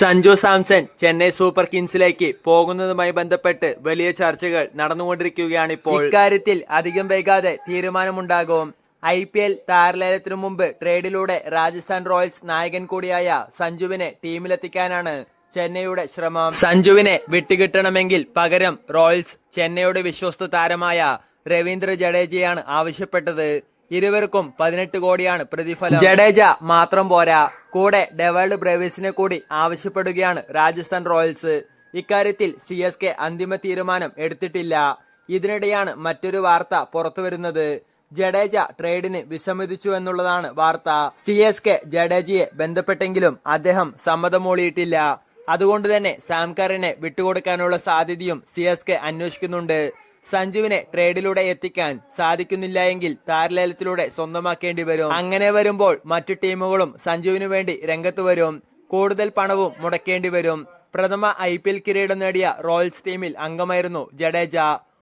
Sanju Samson Chennai super കിങ്സിലേക്ക് പോകുന്നതുമായി ബന്ധപ്പെട്ട് വലിയ ചർച്ചകൾ നടന്നുകൊണ്ടിരിക്കുകയാണ് ഇപ്പോൾ. ഇക്കാര്യത്തിൽ അധികം വൈകാതെ തീരുമാനമുണ്ടാകും. ഐ പി എൽ താരലേലത്തിനു മുമ്പ് ട്രേഡിലൂടെ രാജസ്ഥാൻ റോയൽസ് നായകൻ കൂടിയായ സഞ്ജുവിനെ ടീമിലെത്തിക്കാനാണ് ചെന്നൈയുടെ ശ്രമം. സഞ്ജുവിനെ വിട്ടുകിട്ടണമെങ്കിൽ പകരം റോയൽസ് ചെന്നൈയുടെ വിശ്വസ്ത താരമായ രവീന്ദ്ര ജഡേജയാണ് ആവശ്യപ്പെട്ടത്. ഇരുവർക്കും പതിനെട്ട് കോടിയാണ് പ്രതിഫലം. ജഡേജ മാത്രം പോരാ. കൂടെ ഡെവേൾഡ് ബ്രേവേഴ്സിനെ കൂടി ആവശ്യപ്പെടുകയാണ് രാജസ്ഥാൻ റോയൽസ്. ഇക്കാര്യത്തിൽ സി എസ് കെ അന്തിമ തീരുമാനം എടുത്തിട്ടില്ല. ഇതിനിടെയാണ് മറ്റൊരു വാർത്ത പുറത്തുവരുന്നത്. ജഡേജ ട്രേഡിന് വിസമ്മതിച്ചു എന്നുള്ളതാണ് വാർത്ത. സി എസ് കെ ജഡേജയെ ബന്ധപ്പെട്ടെങ്കിലും അദ്ദേഹം സമ്മതം മൂളിയിട്ടില്ല. അതുകൊണ്ട് തന്നെ സാംകാറിനെ വിട്ടുകൊടുക്കാനുള്ള സാധ്യതയും സി എസ് കെ അന്വേഷിക്കുന്നുണ്ട്. സഞ്ജുവിനെ ട്രേഡിലൂടെ എത്തിക്കാൻ സാധിക്കുന്നില്ല എങ്കിൽ താരലേലത്തിലൂടെ സ്വന്തമാക്കേണ്ടി വരും. അങ്ങനെ വരുമ്പോൾ മറ്റു ടീമുകളും സഞ്ജുവിനു വേണ്ടി രംഗത്ത് വരും. കൂടുതൽ പണവും മുടക്കേണ്ടി വരും. പ്രഥമ ഐ പി എൽ കിരീടം നേടിയ റോയൽസ് ടീമിൽ അംഗമായിരുന്നു ജഡേജ.